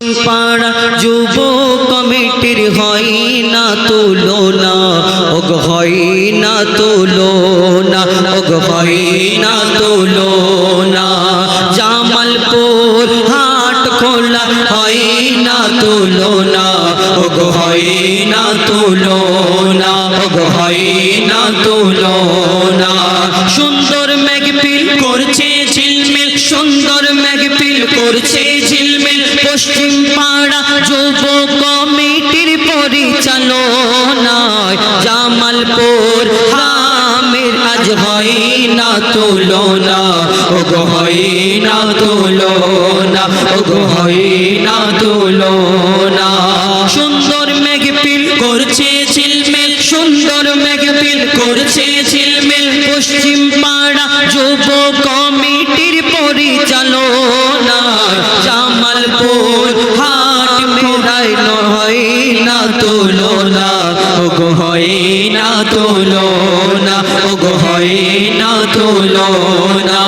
পাড়া যুব কমিটির হয় না তুলনা, ওগ হয় না তুলনা, ওগ হয় না তুলনা। জামালপুর হাট খোলা হয় না তুলনা, ওগ হয় না তুলনা, ওগ হয় না তুলনা। সুন্দর মেঘপিল করছে ঝিলমিল, সুন্দর মেঘপিল করছে পশ্চিম পাড়া যুব কমিটির পরিচালনায় জামালপুর হামের আজ হয় না তুলনা। ওগো হয় না তুলনা ওগো হয় না তুলনা। সুন্দর মেঘপিল করছে ঝিলমিল, সুন্দর মেঘপিল করছে ঝিলমিল। পশ্চিম পাড়া যুব কমিটির পরিচালনা না তুলনা, ওগো হয় না তুলনা, ওগো হয় না তুলনা।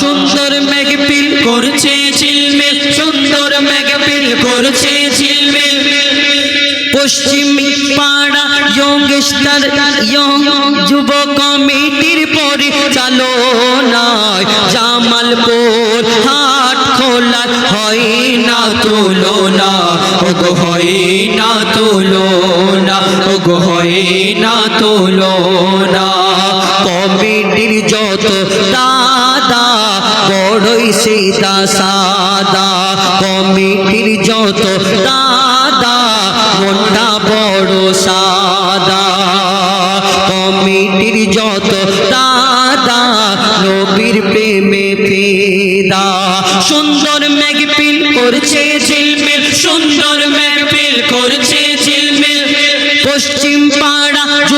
সুন্দর মেঘপিল করছে ঝিলমিল, সুন্দর মেঘপিল করছে ঝিলমিল। পশ্চিম পাড়া ইয়ংস্টার ইয়ং যুব কমিটির পরিচালনায় জামালপুর হাট খোলা, হয় না তুলনা। ওগো না তুলনা, ওগো হয় না তুলনা। কমিটির যত দাদা, বড়ই সীতা সাদা। কমিটির যত দাদা, মনটা বড় সাদা। কমিটির যত দাদা, নবীর প্রেমে ফেদা। সুন্দর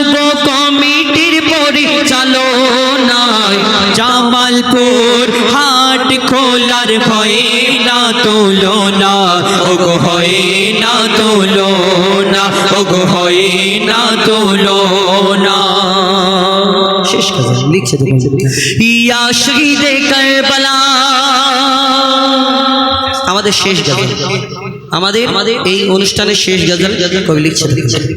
যুব কমিটির পরিচালনায় জামালপুর হাট খোলার হয় না তুলনা। ওগো, হয় না তুলনা। ওগো, হয় না তুলনা। শেষ কথা, লিখছে ইয়া শহীদে কারবালা। আমাদের শেষ গজল। আমাদের আমাদের এই অনুষ্ঠানের শেষ গজল কবি লিখছে